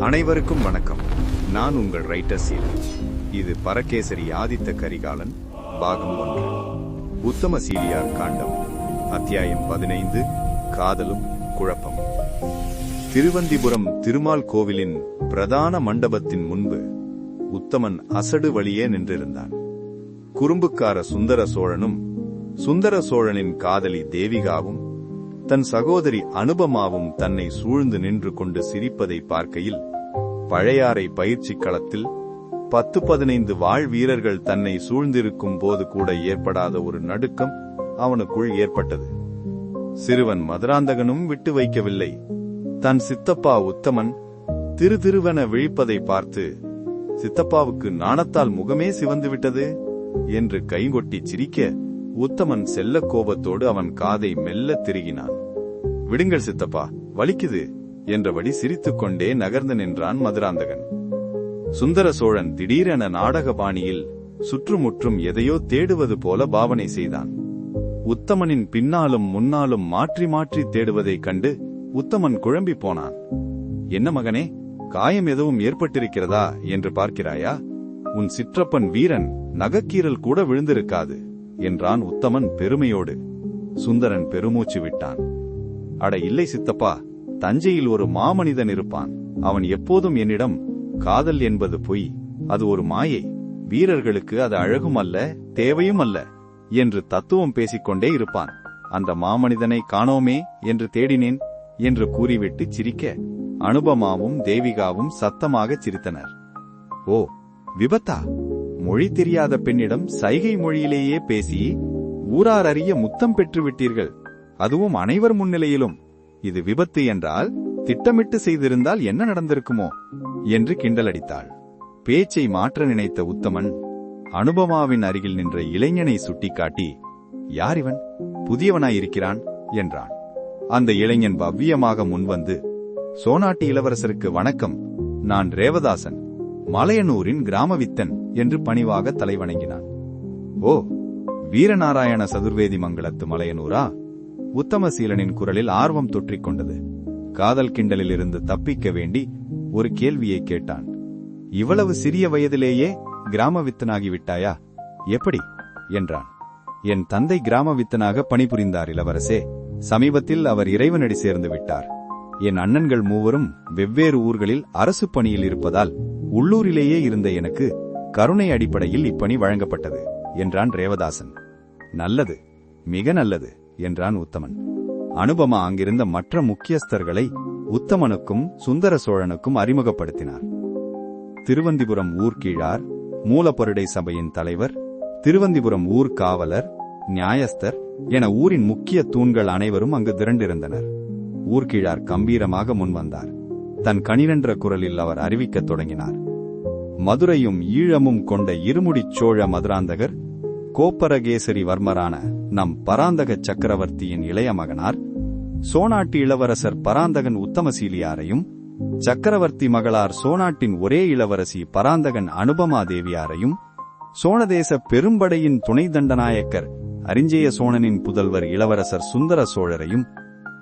அனைவருக்கும் வணக்கம். நான் உங்கள் ரைட்டர் சீலன் இது பரகேசரி ஆதித்த கரிகாலன் பாகம் ஒன்று. உத்தம சீலியார் காண்டம் அத்தியாயம் பதினைந்து காதலும் குழப்பமும் திருவந்திபுரம் திருமால் கோவிலின் பிரதான மண்டபத்தின் முன்பு உத்தமன் அசடு வழியே நின்றிருந்தான். குறும்புக்கார சுந்தர சோழனும் சுந்தர சோழனின் காதலி தேவிகாவும் தன் சகோதரி அனுபமாவும் தன்னை சூழ்ந்து நின்று கொண்டு சிரிப்பதை பார்க்கையில் பழையாறை பயிற்சி களத்தில் பத்து பதினைந்து வாழ் வீரர்கள் தன்னை சூழ்ந்திருக்கும் போது கூட ஏற்படாத ஒரு நடுக்கம் அவனுக்குள் ஏற்பட்டது. சிறுவன் மதுராந்தகனும் விட்டு வைக்கவில்லை. தன் சித்தப்பா உத்தமன் திரு திருவென விழிப்பதை பார்த்து சித்தப்பாவுக்கு நாணத்தால் முகமே சிவந்து விட்டது? என்று கைகொட்டி சிரிக்க உத்தமன் செல்ல கோபத்தோடு அவன் காதை மெல்ல திருகினான். விடுங்கள் சித்தப்பா வலிக்குது என்றபடி சிரித்துக்கொண்டே நகர்ந்து நின்றான் மதுராந்தகன். சுந்தர சோழன் திடீரென நாடக பாணியில் சுற்றுமுற்றும் எதையோ தேடுவது போல பாவனை செய்தான். உத்தமனின் பின்னாலும் முன்னாலும் மாற்றி மாற்றி தேடுவதைக் கண்டு உத்தமன் குழம்பி போனான். என்ன மகனே காயம் எதுவும் ஏற்பட்டிருக்கிறதா என்று பார்க்கிறாயா? உன் சிற்றப்பன் வீரன் நகக்கீரல் கூட விழுந்திருக்காது என்றான் உத்தமன் பெருமையோடு. சுந்தரன் பெருமூச்சு விட்டான். அட இல்லை சித்தப்பா தஞ்சையில் ஒரு மாமனிதன் இருப்பான். அவன் எப்போதும் என்னிடம் காதல் என்பது பொய் அது ஒரு மாயை. வீரர்களுக்கு அது அழகும் அல்ல தேவையும் அல்ல என்று தத்துவம் பேசிக்கொண்டே இருப்பான். அந்த மாமனிதனை காணோமே என்று தேடினேன் என்று கூறிவிட்டு சிரிக்க அனுபமாவும் தேவிகாவும் சத்தமாக சிரித்தனர். ஓ விபத்தா? மொழி தெரியாத பெண்ணிடம் சைகை மொழியிலேயே பேசி ஊரார் அறிய முத்தம் பெற்று விட்டீர்கள் அதுவும் அனைவர் முன்னிலையிலும். இது விபத்து என்றால் திட்டமிட்டு செய்திருந்தால் என்ன நடந்திருக்குமோ என்று கிண்டலடித்தாள். பேச்சை மாற்ற நினைத்த உத்தமன் அனுபமாவின் அருகில் நின்ற இளைஞனை சுட்டிக்காட்டி யார் இவன் புதியவனாயிருக்கிறான்? என்றான். அந்த இளைஞன் பவ்யமாக முன்வந்து சோனாட்டி இளவரசருக்கு வணக்கம். நான் ரேவதாசன் மலையனூரின் கிராமவித்தன் என்று பணிவாக தலைவணங்கினான். ஓ வீரநாராயண சதுர்வேதி மங்களத்து மலையனூரா? உத்தமசீலனின் குரலில் ஆர்வம் தொற்றிக் கொண்டது காதல் கிண்டலில் இருந்து தப்பிக்க வேண்டி ஒரு கேள்வியை கேட்டான். இவ்வளவு சிறிய வயதிலேயே கிராம வித்தனாகி விட்டாயா எப்படி? என்றான். என் தந்தை கிராம வித்தனாக பணிபுரிந்தார் இளவரசே. சமீபத்தில் அவர் இறைவனடி சேர்ந்து விட்டார். என் அண்ணன்கள் மூவரும் வெவ்வேறு ஊர்களில் அரசு பணியில் இருப்பதால் உள்ளூரிலேயே இருந்த எனக்கு கருணை அடிப்படையில் இப்பணி வழங்கப்பட்டது என்றான் ரேவதாசன். நல்லது மிக நல்லது. என்றான் உத்தமன். அனுபமா அங்கிருந்த மற்ற முக்கியஸ்தர்களை உத்தமனுக்கும் சுந்தர சோழனுக்கும் அறிமுகப்படுத்தினார். திருவந்திபுரம் ஊர்கீழார் மூலப்பருடை சபையின் தலைவர் திருவந்திபுரம் ஊர் காவலர் நியாயஸ்தர் என ஊரின் முக்கிய தூண்கள் அனைவரும் அங்கு திரண்டிருந்தனர். ஊர்கீழார் கம்பீரமாக முன்வந்தார் தன் கனிரென்ற குரலில் அவர் அறிவிக்கத் தொடங்கினார். மதுரையும் ஈழமும் கொண்ட இருமுடிச் சோழ மதுராந்தகர் கோப்பரகேசரி வர்மரான நம் பராந்தக சக்கரவர்த்தியின் இளைய மகனார் சோனாட்டு இளவரசர் பராந்தகன் உத்தமசீலியாரையும் சக்கரவர்த்தி மகளார் சோனாட்டின் ஒரே இளவரசி பராந்தகன் அனுபமா தேவியாரையும் சோழதேச பெரும்படையின் துணை தண்டநாயக்கர் அரிஞ்சய சோழனின் புதல்வர் இளவரசர் சுந்தர சோழரையும்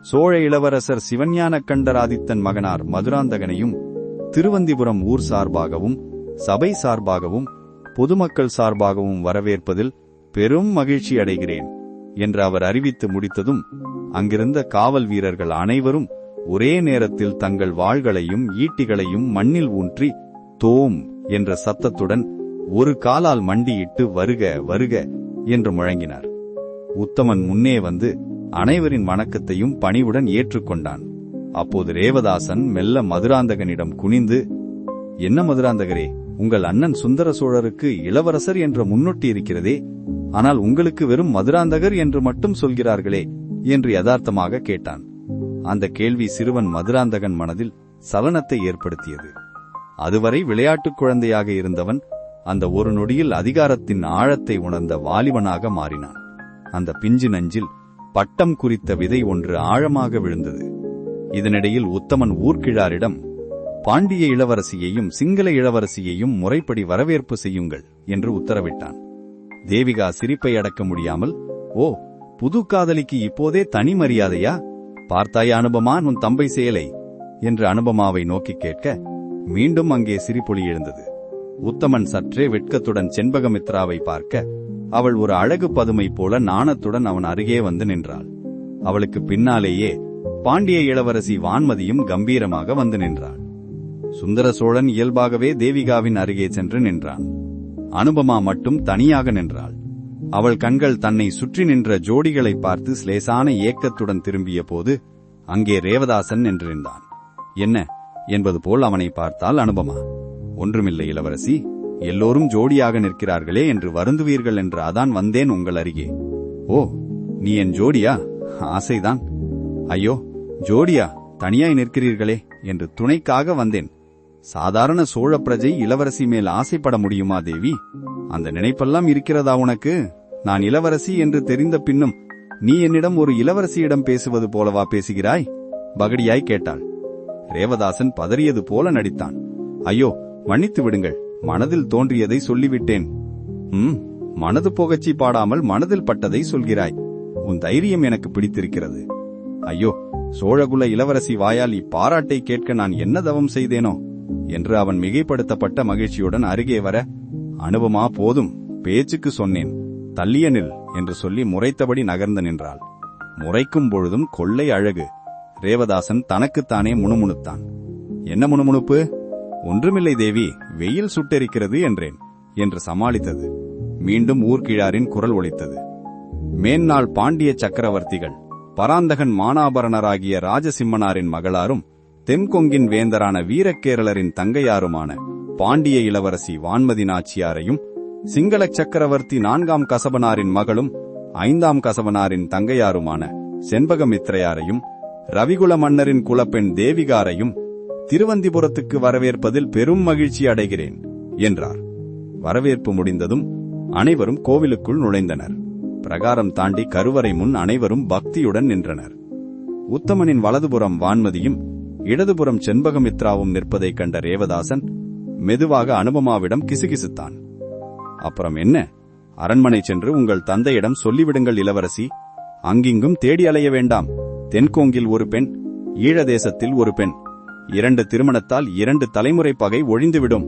சோழ இளவரசர் சிவஞான கண்டராதித்தன் மகனார் மதுராந்தகனையும் திருவந்திபுரம் ஊர் சார்பாகவும் சபை சார்பாகவும் பொதுமக்கள் சார்பாகவும் வரவேற்பதில் பெரும் மகிழ்ச்சி அடைகிறேன் என்று அவர் அறிவித்து முடித்ததும் அங்கிருந்த காவல் வீரர்கள் அனைவரும் ஒரே நேரத்தில் தங்கள் வாள்களையும் ஈட்டிகளையும் மண்ணில் ஊன்றி தோம் என்ற சத்தத்துடன் ஒரு காலால் மண்டியிட்டு வருக வருக என்று முழங்கினார். உத்தமன் முன்னே வந்து அனைவரின் வணக்கத்தையும் பணிவுடன் ஏற்றுக்கொண்டான். அப்போது ரேவதாசன் மெல்ல மதுராந்தகனிடம் குனிந்து என்ன மதுராந்தகரே உங்கள் அண்ணன் சுந்தர சோழருக்கு இளவரசர் என்ற முன்னொட்டி இருக்கிறதே ஆனால் உங்களுக்கு வெறும் மதுராந்தகர் என்று மட்டும் சொல்கிறார்களே என்று யதார்த்தமாக கேட்டான். அந்த கேள்வி சிறுவன் மதுராந்தகன் மனதில் சலனத்தை ஏற்படுத்தியது. அதுவரை விளையாட்டுக் குழந்தையாக இருந்தவன் அந்த ஒரு நொடியில் அதிகாரத்தின் ஆழத்தை உணர்ந்த வாலிபனாக மாறினான். அந்த பிஞ்சு நஞ்சில் பட்டம் குறித்த விதை ஒன்று ஆழமாக விழுந்தது. இதனிடையில் உத்தமன் ஊர்கிழாரிடம் பாண்டிய இளவரசியையும் சிங்கள இளவரசியையும் முறைப்படி வரவேற்பு செய்யுங்கள் என்று உத்தரவிட்டான். தேவிகா சிரிப்பை அடக்க முடியாமல் ஓ புது காதலிக்கு இப்போதே தனி மரியாதையா? பார்த்தாய் அனுபமா உன் தம்பை செயலை? என்று அனுபமாவை நோக்கி கேட்க மீண்டும் அங்கே சிரிப்பொலி எழுந்தது. உத்தமன் சற்றே வெட்கத்துடன் செண்பகமித்ராவை பார்க்க அவள் ஒரு அழகு பதுமை போல நாணத்துடன் அவன் அருகே வந்து நின்றாள். அவளுக்கு பின்னாலேயே பாண்டிய இளவரசி வான்மதியும் கம்பீரமாக வந்து நின்றாள். சுந்தர சோழன் இயல்பாகவே தேவிகாவின் அருகே சென்று நின்றான். அனுபமா மட்டும் தனியாக நின்றாள். அவள் கண்கள் தன்னை சுற்றி நின்ற ஜோடிகளை பார்த்து சிலேசான ஏக்கத்துடன் திரும்பிய போது அங்கே ரேவதாசன் நின்றிருந்தான். என்ன? என்பது போல் அவனை பார்த்தால் அனுபமா? ஒன்றுமில்லை இளவரசி எல்லோரும் ஜோடியாக நிற்கிறார்களே என்று வருந்துவீர்கள் என்று அதான் வந்தேன் உங்கள் அருகே. ஓ நீ என் ஜோடியா? ஆசைதான். ஐயோ ஜோடியா தனியாய் நிற்கிறீர்களே என்று துணைக்காக வந்தேன். சாதாரண சோழ பிரஜை இளவரசி மேல் ஆசைப்பட முடியுமா தேவி? அந்த நினைப்பெல்லாம் இருக்கிறதா உனக்கு? நான் இளவரசி என்று தெரிந்த பின்னும் நீ என்னிடம் ஒரு இளவரசியிடம் பேசுவது போலவா பேசுகிறாய்? பகடியாய் கேட்டாள். ரேவதாசன் பதறியது போல நடித்தான். ஐயோ மன்னித்து விடுங்கள் மனதில் தோன்றியதை சொல்லிவிட்டேன். ம் மனது புகழ்ச்சி பாடாமல் மனதில் பட்டதை சொல்கிறாய். உன் தைரியம் எனக்கு பிடித்திருக்கிறது. ஐயோ சோழகுல இளவரசி வாயால் இப்பாராட்டை கேட்க நான் என்ன தவம் செய்தேனோ? என்று அவன் மிகைப்படுத்தப்பட்ட மகிழ்ச்சியுடன் அருகே வர அனுபமா போதும் பேச்சுக்கு சொன்னேன் தள்ளிய நில் என்று சொல்லி முறைத்தபடி நகர்ந்து நின்றாள். முறைக்கும் பொழுதும் கொள்ளை அழகு. ரேவதாசன் தனக்குத்தானே முணுமுணுத்தான். என்ன முணுமுணுப்பு? ஒன்றுமில்லை தேவி வெயில் சுட்டெரிக்கிறது என்றேன் என்று சமாளித்தது. மீண்டும் ஊர்கிழாரின் குரல் ஒலித்தது. மேன்னாள் பாண்டிய சக்கரவர்த்திகள் பராந்தகன் மானாபரணராகிய ராஜசிம்மனாரின் மகளாரும் தென்கொங்கின் வேந்தரான வீரக்கேரளரின் தங்கையாருமான பாண்டிய இளவரசி வான்மதி நாச்சியாரையும் சிங்கள சக்கரவர்த்தி நான்காம் கசபனாரின் மகளும் ஐந்தாம் கசபனாரின் தங்கையாருமான செண்பகமித்ரையாரையும் ரவிகுல மன்னரின் குலப்பெண் தேவிகாரையும் திருவந்திபுரத்துக்கு வரவேற்பதில் பெரும் மகிழ்ச்சி அடைகிறேன் என்றார். வரவேற்பு முடிந்ததும் அனைவரும் கோவிலுக்குள் நுழைந்தனர். பிரகாரம் தாண்டி கருவறை முன் அனைவரும் பக்தியுடன் நின்றனர். உத்தமனின் வலதுபுறம் வான்மதியும் இடதுபுறம் செண்பகமித்ராவும் நிற்பதைக் கண்ட ரேவதாசன் மெதுவாக அனுபமாவிடம் கிசுகிசுத்தான். அப்புறம் என்ன? அரண்மனை சென்று உங்கள் தந்தையிடம் சொல்லிவிடுங்கள் இளவரசி. அங்கிங்கும் தேடி அலைய வேண்டாம். தென்கோங்கில் ஒரு பெண் ஈழ தேசத்தில் ஒரு பெண். இரண்டு திருமணத்தால் இரண்டு தலைமுறை பகை ஒழிந்துவிடும்.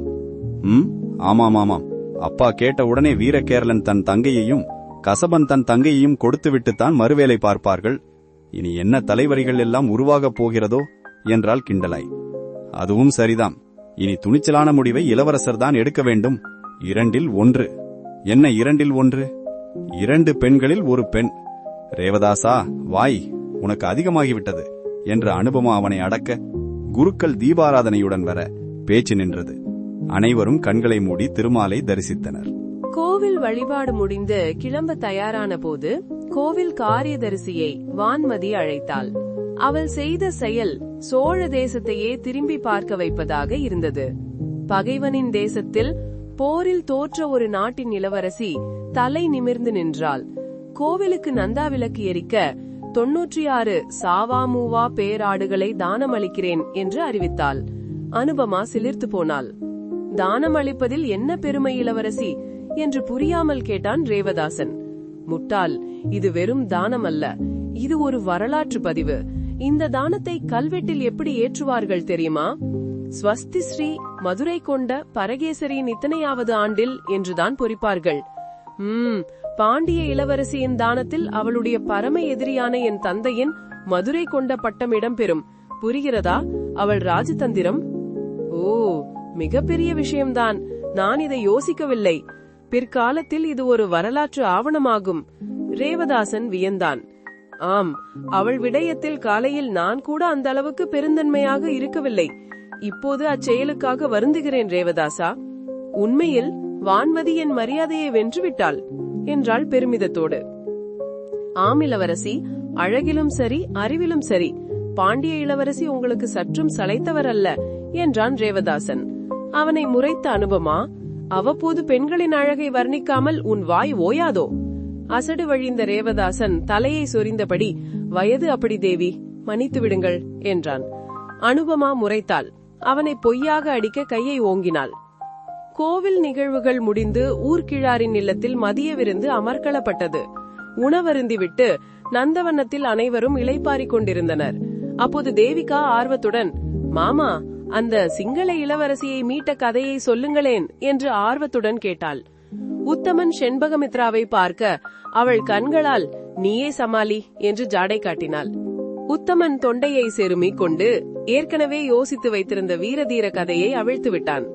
ம்? ஆமாம் ஆமாம் அப்பா கேட்ட உடனே வீரகேரளன் தன் தங்கையையும் கசபன் தன் தங்கையையும் கொடுத்துவிட்டுத்தான் மறுவேலை பார்ப்பார்கள். இனி என்ன தலைவரிகள் எல்லாம் உருவாகப் போகிறதோ? என்றால் கிண்டலாய். அதுவும் சரிதாம் இனி துணிச்சலான முடிவை இளவரசர் தான் எடுக்க வேண்டும். இரண்டில் ஒன்று. என்ன இரண்டில் ஒன்று? இரண்டு பெண்களில் ஒரு பெண். ரேவதாசா வாய் உனக்கு அதிகமாகிவிட்டது என்று அனுபவம் அவனை அடக்க குருக்கள் தீபாராதனையுடன் வர பேச்சு நின்றது. அனைவரும் கண்களை மூடி திருமாலை தரிசித்தனர். கோவில் வழிபாடு முடிந்து கிளம்ப தயாரான போது கோவில் காரியதரிசியை வான்மதி அழைத்தாள். அவள் செய்த செயல் சோழ தேசத்தையே திரும்பி பார்க்க வைப்பதாக இருந்தது. பகைவனின் தேசத்தில் போரில் தோற்ற ஒரு நாட்டின் இளவரசி தலை நிமிர்ந்து நின்றாள். கோவிலுக்கு நந்தா விளக்கு எரிக்க தொன்னூற்றி ஆறு சாவாமூவா பேராடுகளை தானமளிக்கிறேன் என்று அறிவித்தாள். அனுபமா சிலிர்த்து போனாள். தானம் அளிப்பதில் என்ன பெருமை இளவரசி? என்று புரியாமல் கேட்டான் ரேவதாசன். முட்டாள் இது வெறும் தானம் அல்ல இது ஒரு வரலாற்று பதிவு. இந்த தானத்தை கல்வெட்டில் எப்படி ஏற்றுவார்கள் தெரியுமா? ஸ்வஸ்தி ஸ்ரீ மதுரை கொண்ட பரகேசரியின் இத்தனையாவது ஆண்டில் என்றுதான் பொறிப்பார்கள். உம் பாண்டிய இளவரசியின் தானத்தில் அவளுடைய பரம எதிரியான என் தந்தையின் மதுரை கொண்ட பட்டம் இடம்பெறும். புரிகிறதா? அவள் ராஜதந்திரம்? ஓ மிகப்பெரிய விஷயம்தான். நான் இதை யோசிக்கவில்லை. பிற்காலத்தில் இது ஒரு வரலாற்று ஆவணமாகும். ரேவதாசன் வியந்தான். ஆம் அவள் விடயத்தில் காலையில் நான் கூட அந்த அளவுக்கு பெருந்தன்மையாக இருக்கவில்லை. இப்போது அச்செயலுக்காக வருந்துகிறேன் ரேவதாசா. உண்மையில் வான்மதி என் மரியாதையை வென்றுவிட்டாள் என்றாள் பெருமிதத்தோடு. ஆம் இளவரசி அழகிலும் சரி அறிவிலும் சரி பாண்டிய இளவரசி உங்களுக்கு சற்றும் சளைத்தவர் அல்ல என்றான் ரேவதாசன். அவனை முறைத்த அனுபமா அவ்வப்போது பெண்களின் அழகை வர்ணிக்காமல் உன் வாய் ஓயாதோ? அசடு வழிந்த ரேவதாசன் தலையை சொரிந்தபடி வயது அப்படி தேவி மன்னித்து விடுங்கள் என்றான். அனுபமா முறைத்தாள். அவனை பொய்யாக அடிக்க கையை ஓங்கினாள். கோவில் நிகழ்வுகள் முடிந்து ஊர்கிழாரின் இல்லத்தில் மதிய விருந்து அமர்க்களப்பட்டது. உணவருந்திவிட்டு நந்தவனத்தில் அனைவரும் இளைப்பாறிக் கொண்டிருந்தனர். அப்போது தேவிகா ஆர்வத்துடன் மாமா அந்த சிங்கள இளவரசியை மீட்ட கதையை சொல்லுங்களேன் என்று ஆர்வத்துடன் கேட்டாள். உத்தமன் செண்பகமித்ராவை பார்க்க அவள் கண்களால் நீயே சமாளி என்று ஜாடை காட்டினாள். உத்தமன் தொண்டையை செருமிக் கொண்டு ஏற்கனவே யோசித்து வைத்திருந்த வீரதீர கதையை அவிழ்த்து விட்டான்.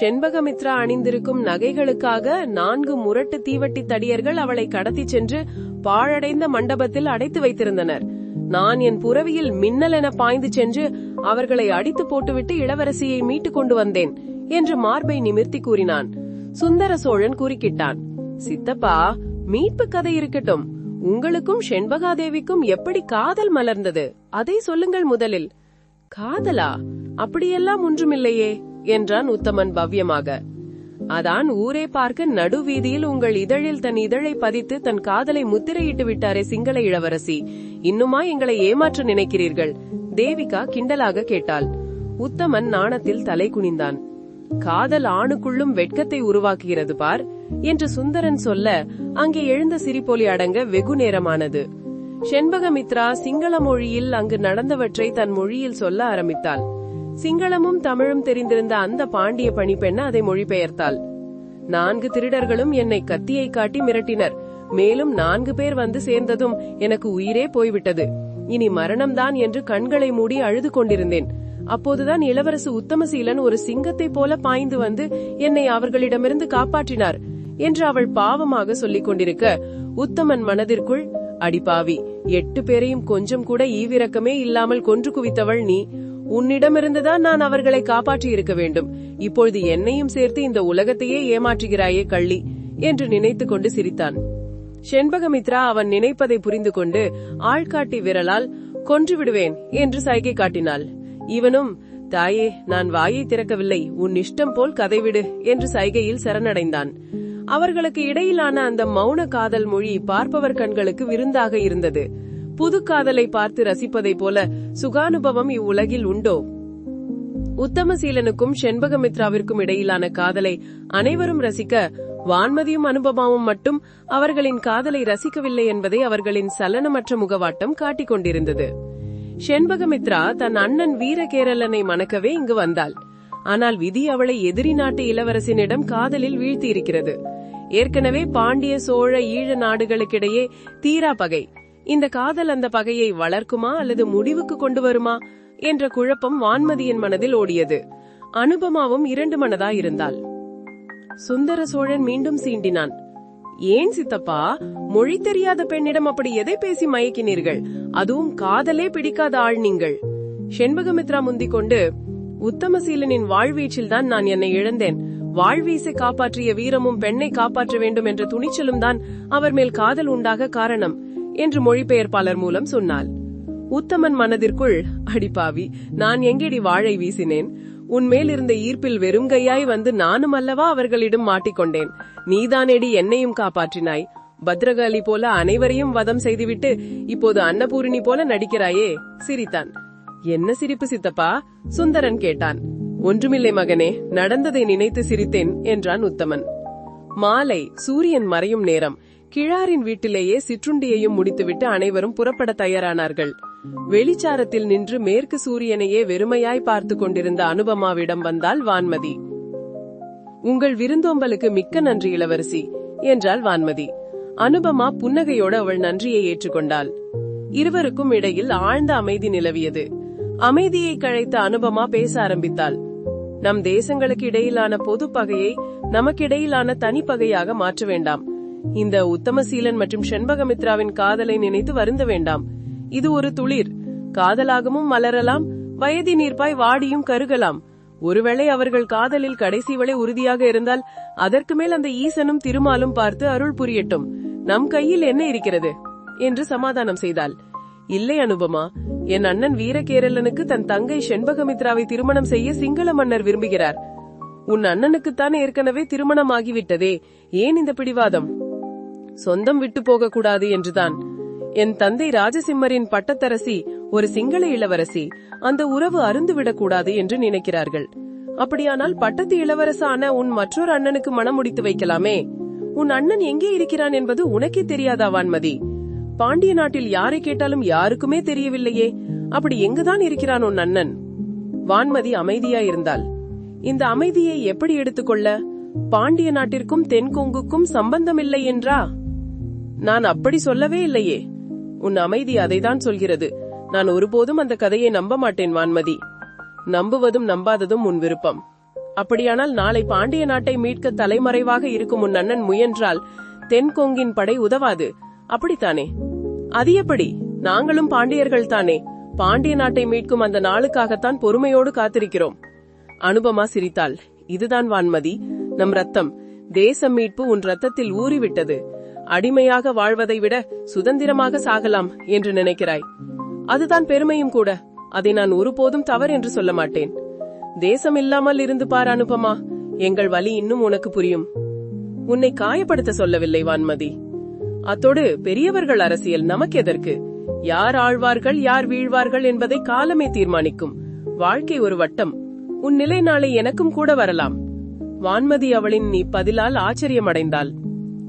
செண்பகமித்ரா அணிந்திருக்கும் நகைகளுக்காக நான்கு முரட்டு தீவட்டி தடியர்கள் அவளை கடத்திச் சென்று பாழடைந்த மண்டபத்தில் அடைத்து வைத்திருந்தனர். நான் என் புறவியில் மின்னல் என பாய்ந்து சென்று அவர்களை அடித்து போட்டுவிட்டு இளவரசியை மீட்டுக் கொண்டு வந்தேன் என்று மார்பை நிமிர்த்தி கூறினான். சுந்தர சோழன் குறுக்கிட்டான். சித்தப்பா மீட்பு கதை இருக்கட்டும். உங்களுக்கும் செண்பகாதேவிக்கும் எப்படி காதல் மலர்ந்தது? அதை சொல்லுங்கள் முதலில். காதலா? அப்படியெல்லாம் ஒன்றுமில்லையே என்றான் உத்தமன் பவ்யமாக. அதான் ஊரே பார்க்க நடுவீதியில் உங்கள் இதழில் தன் இதழை பதித்து தன் காதலை முத்திரையிட்டு விட்டாரே சிங்கள இளவரசி. இன்னுமா எங்களை ஏமாற்ற நினைக்கிறீர்கள்? தேவிகா கிண்டலாக கேட்டாள். உத்தமன் நாணத்தில் தலை குனிந்தான். காதல் ஆணுக்குள்ளும் வெட்கத்தை உருவாக்குகிறது பார் என்று சுந்தரன் சொல்ல அங்கே எழுந்த சிரிப்பொலி அடங்க வெகு நேரமானது. செண்பகமித்ரா சிங்கள மொழியில் அங்கு நடந்தவற்றை தன் மொழியில் சொல்ல ஆரம்பித்தாள். சிங்களமும் தமிழும் தெரிந்திருந்த அந்த பாண்டிய பணிப்பெண்ண அதை மொழிபெயர்த்தாள். நான்கு திருடர்களும் என்னை கத்தியை காட்டி மிரட்டினர். மேலும் நான்கு பேர் வந்து சேர்ந்ததும் எனக்கு உயிரே போய்விட்டது. இனி மரணம்தான் என்று கண்களை மூடி அழுது கொண்டிருந்தேன். அப்போதுதான் இளவரசு உத்தமசீலன் ஒரு சிங்கத்தைப் போல பாய்ந்து வந்து என்னை அவர்களிடமிருந்து காப்பாற்றினார் என்று அவள் பாவமாக சொல்லிக் கொண்டிருக்க உத்தமன் மனதிற்குள் அடிப்பாவி எட்டு பேரையும் கொஞ்சம் கூட ஈவிரக்கமே இல்லாமல் கொன்று குவித்தவள் நீ. உன்னிடமிருந்துதான் நான் அவர்களை காப்பாற்றி இருக்க வேண்டும். இப்பொழுது என்னையும் சேர்த்து இந்த உலகத்தையே ஏமாற்றுகிறாயே கள்ளி என்று நினைத்துக் கொண்டு சிரித்தான். செண்பகமித்ரா அவன் நினைப்பதை புரிந்து கொண்டு ஆள்காட்டி விரலால் கொன்று விடுவேன் என்று சைகை காட்டினாள். இவனும் தாயே நான் வாயை திறக்கவில்லை உன் இஷ்டம் போல் கதைவிடு என்று சைகையில் சரணடைந்தான். அவர்களுக்கு இடையிலான அந்த மௌன காதல் மொழி பார்ப்பவர் கண்களுக்கு விருந்தாக இருந்தது. புது காதலை பார்த்து ரசிப்பதைப் போல சுகானுபவம் இவ்வுலகில் உண்டோ? உத்தமசீலனுக்கும் செண்பகமித்ராவிற்கும் இடையிலான காதலை அனைவரும் ரசிக்க வான்மதியும் அனுபவமும் மட்டும் அவர்களின் காதலை ரசிக்கவில்லை என்பதை அவர்களின் சலனமற்ற முகவாட்டம் காட்டிக் கொண்டிருந்தது. செண்பகமித்ரா தன் அண்ணன் வீரகேரளனை மணக்கவே இங்கு வந்தாள். ஆனால் விதி அவளை எதிரி நாட்டு இளவரசனிடம் காதலில் வீழ்த்தியிருக்கிறது. ஏற்கனவே பாண்டிய சோழ ஈழ நாடுகளுக்கிடையே தீரா பகை. இந்த காதல் அந்த பகையை வளர்க்குமா அல்லது முடிவுக்கு கொண்டு வருமா என்ற குழப்பம் வான்மதியின் மனதில் ஓடியது. அனுபமாவும் இரண்டு மனதா இருந்தாள் சுந்தர சோழன் மீண்டும் சீண்டினான். ஏன் சித்தப்பா? மொழி தெரியாத பெண்ணிடம் அப்படி எதை பேசி மயக்கினீர்கள்? அதுவும் காதலே பிடிக்காத ஆள் நீங்கள். செண்பகமித்ரா முந்திக் கொண்டு உத்தமசீலனின் வாழ்வீச்சில் தான் நான் என்னை இழந்தேன். வாழ்வீசை காப்பாற்றிய வீரமும் பெண்ணை காப்பாற்ற வேண்டும் என்ற துணிச்சலும் தான் அவர் மேல் காதல் உண்டாக காரணம் என்று மொழிபெயர்ப்பாளர் மூலம் சொன்னாள். உத்தமன் மனதிற்குள் அடிப்பாவி நான் எங்கேடி வாழை வீசினேன்? உன்மேல் இருந்த ஈர்ப்பில் வெறும் கையாய் வந்து நானும் அல்லவா அவர்களிடம் மாட்டிக்கொண்டேன். நீதானேடி என்னையும் காப்பாற்றினாய். பத்ரகாளி போல அனைவரையும் வதம் செய்துவிட்டு இப்போது அன்னபூரணி போல நடிக்கிறாயே. சிரித்தான். என்ன சிரிப்பு சித்தப்பா? சுந்தரன் கேட்டான். ஒன்றுமில்லை மகனே நடந்ததை நினைத்து சிரித்தேன் என்றான் உத்தமன். மாலை சூரியன் மறையும் நேரம். கிழாரின் வீட்டிலேயே சிற்றுண்டியையும் முடித்துவிட்டு அனைவரும் புறப்பட தயாரானார்கள். வெளிச்சாரத்தில் நின்று மேற்கு சூரியனையே வெறுமையாய் பார்த்து கொண்டிருந்த அனுபமாவிடம் வந்தால் வான்மதி. உங்கள் விருந்தோம்பலுக்கு மிக்க நன்றி இளவரசி என்றாள் வான்மதி. அனுபமா புன்னகையோடு அவள் நன்றியை ஏற்றுக்கொண்டாள். இருவருக்கும் இடையில் ஆழ்ந்த அமைதி நிலவியது. அமைதியை கழைத்த அனுபமா பேச ஆரம்பித்தாள். நம் தேசங்களுக்கு இடையிலான பொது பகையை நமக்கிடையிலான தனிப்பகையாக மாற்ற வேண்டாம். இந்த உத்தமசீலன் மற்றும் செண்பகமித்ராவின் காதலை நினைத்து வருந்த வேண்டாம். இது ஒரு துளிர். காதலாகவும் மலரலாம். வயதி நீர்ப்பாய் வாடியும் கருகலாம். ஒருவேளை அவர்கள் காதலில் கடைசி வரை உறுதியாக இருந்தால் அதற்கு மேல் அந்த ஈசனும் திருமாலும் பார்த்து அருள் புரியட்டும். நம் கையில் என்ன இருக்கிறது? என்று சமாதானம் செய்தாள். இல்லை அனுபமா என் அண்ணன் வீரகேரளனுக்கு தன் தங்கை செண்பகமித்ராவை திருமணம் செய்ய சிங்கள மன்னர் விரும்புகிறார். உன் அண்ணனுக்குத்தான் ஏற்கனவே திருமணம் ஆகிவிட்டதே ஏன் இந்த பிடிவாதம்? சொந்தம் விட்டு போக கூடாது என்றுதான். என் தந்தை ராஜசிம்மரின் பட்டத்தரசி ஒரு சிங்கள இளவரசி. அந்த உறவு அருந்துவிடக் கூடாது என்று நினைக்கிறார்கள். அப்படியானால் பட்டத்து இளவரசான உன் மற்றொரு அண்ணனுக்கு மனம் முடித்து வைக்கலாமே. உன் அண்ணன் எங்கே இருக்கிறான் என்பது உனக்கே தெரியாதா வான்மதி? பாண்டிய நாட்டில் யாரை கேட்டாலும் யாருக்குமே தெரியவில்லையே. அப்படி எங்குதான் இருக்கிறான் உன் அண்ணன்? வான்மதி அமைதியாயிருந்தாள். இந்த அமைதியை எப்படி எடுத்துக்கொள்ள? பாண்டிய நாட்டிற்கும் தென்கொங்குக்கும் சம்பந்தமில்லை என்றா? நான் அப்படி சொல்லவே இல்லையே. உன் அமைதி அதைதான் சொல்கிறது. நான் ஒருபோதும் அந்த கதையை நம்ப மாட்டேன் வான்மதி. நம்புவதும் நம்பாததும் உன் விருப்பம். அப்படியானால் நாளை பாண்டிய நாட்டை மீட்க தலைமறைவாக இருக்கும் உன் அண்ணன் முயன்றால் தென்கொங்கின் படை உதவாது. அப்படித்தானே? அது எப்படி? நாங்களும் பாண்டியர்கள் தானே. பாண்டிய நாட்டை மீட்கும் அந்த நாளுக்காகத்தான் பொறுமையோடு காத்திருக்கிறோம். அனுபமா சிரித்தாள். இதுதான் வான்மதி நம் ரத்தம். தேச மீட்பு உன் ரத்தத்தில் ஊறிவிட்டது. அடிமையாக வாழ்வதை விட சுதந்திரமாக சாகலாம் என்று நினைக்கிறாய். அதுதான் பெருமையும் கூட. அதை நான் ஒருபோதும் தவறு என்று சொல்ல மாட்டேன். தேசம் இல்லாமல் இருந்து பார் அனுபமா. எங்கள் வலி இன்னும் உனக்கு புரியும். உன்னை காயப்படுத்த சொல்லவில்லை வான்மதி. அத்தோடு பெரியவர்கள் அரசியல் நமக்கு எதற்கு? யார் ஆழ்வார்கள் யார் வீழ்வார்கள் என்பதை காலமே தீர்மானிக்கும். வாழ்க்கை ஒரு வட்டம். உன் நிலை நாளை எனக்கும் கூட வரலாம். வான்மதி அவளின் நீ பதிலால் ஆச்சரியமடைந்தாள்.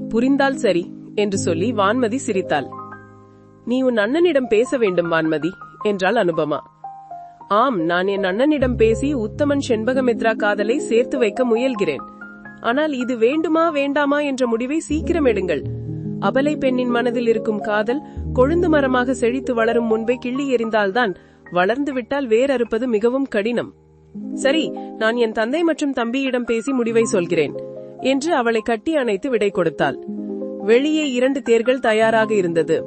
புரிந்தால் சரி என்று சொல்லி வான்மதி சிரித்தாள். நீ உன் அண்ணனிடம் பேச வேண்டும் வான்மதி என்றாள் அனுபமா. ஆம் நான் என் அண்ணனிடம் பேசி உத்தமன் செண்பகமித்ரா காதலை சேர்த்து வைக்க முயல்கிறேன். ஆனால் இது வேண்டுமா வேண்டாமா என்ற முடிவை சீக்கிரம் எடுங்கள். அபலை பெண்ணின் மனதில் இருக்கும் காதல் கொழுந்து மரமாக செழித்து வளரும் முன்பே கிள்ளி எறிந்தால்தான் வளர்ந்து விட்டால் வேறறுப்பது மிகவும் கடினம். சரி நான் என் தந்தை மற்றும் தம்பியிடம் பேசி முடிவை சொல்கிறேன். என்று அவளை கட்டி அணைத்து விடை கொடுத்தாள். வெளியே இரண்டு தேர்கள் தயாராக இருந்தது.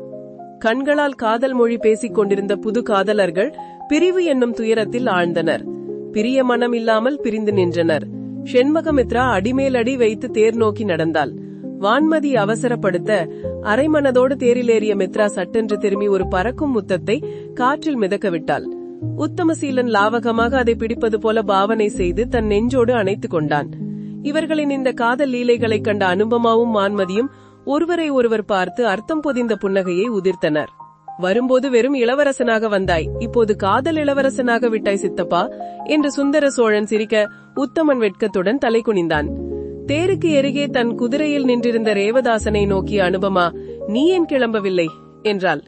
கண்களால் காதல் மொழி பேசிக் கொண்டிருந்த புது காதலர்கள் பிரிவு என்னும் துயரத்தில் ஆழ்ந்தனர். பிரிய மனம் இல்லாமல் பிரிந்து நின்றனர். செண்மகமித்ரா அடிமேல் அடி வைத்து தேர் நோக்கி நடந்தாள். வான்மதி அவசரப்படுத்த அரைமனதோடு தேரிலேறிய மித்ரா சட்டென்று திரும்பி ஒரு பறக்கும் முத்தத்தை காற்றில் மிதக்க விட்டாள். உத்தமசீலன் லாவகமாக அதை பிடிப்பது போல பாவனை செய்து தன் நெஞ்சோடு அணைத்துக் கொண்டான். இவர்களின் இந்த காதல் லீலைகளைக் கண்ட அனுபமாவும் மான்மதியும் ஒருவரை ஒருவர் பார்த்து அர்த்தம் பொதிந்த புன்னகையை உதிர்த்தனர். வரும்போது வெறும் இளவரசனாக வந்தாய் இப்போது காதல் இளவரசனாக விட்டாய் சித்தப்பா என்று சுந்தர சோழன் சிரிக்க உத்தமன் வெட்கத்துடன் தலை குனிந்தான். தேருக்கு எருகே தன் குதிரையில் நின்றிருந்த ரேவதாசனை நோக்கிய அனுபமா நீ ஏன் கிளம்பவில்லை? என்றாள்.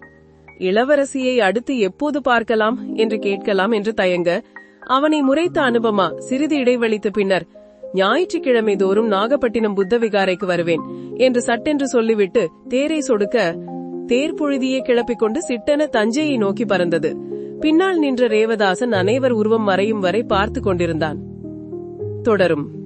இளவரசியை அடுத்து எப்போது பார்க்கலாம்? என்று கேட்கலாம் என்று தயங்க அவனை முறைத்த அனுபமா சிறிது இடைவெளித்த பின்னர் ஞாயிற்றுக்கிழமை தோறும் நாகப்பட்டினம் புத்த விகாரைக்கு வருவேன் என்று சட்டென்று சொல்லிவிட்டு தேரை சொடுக்க தேர் புழுதியை கிளப்பிக் கொண்டு சிட்டென தஞ்சையை நோக்கி பறந்தது. பின்னால் நின்ற ரேவதாசன் அனைவர் உருவம் மறையும் வரை பார்த்து கொண்டிருந்தான். தொடரும்.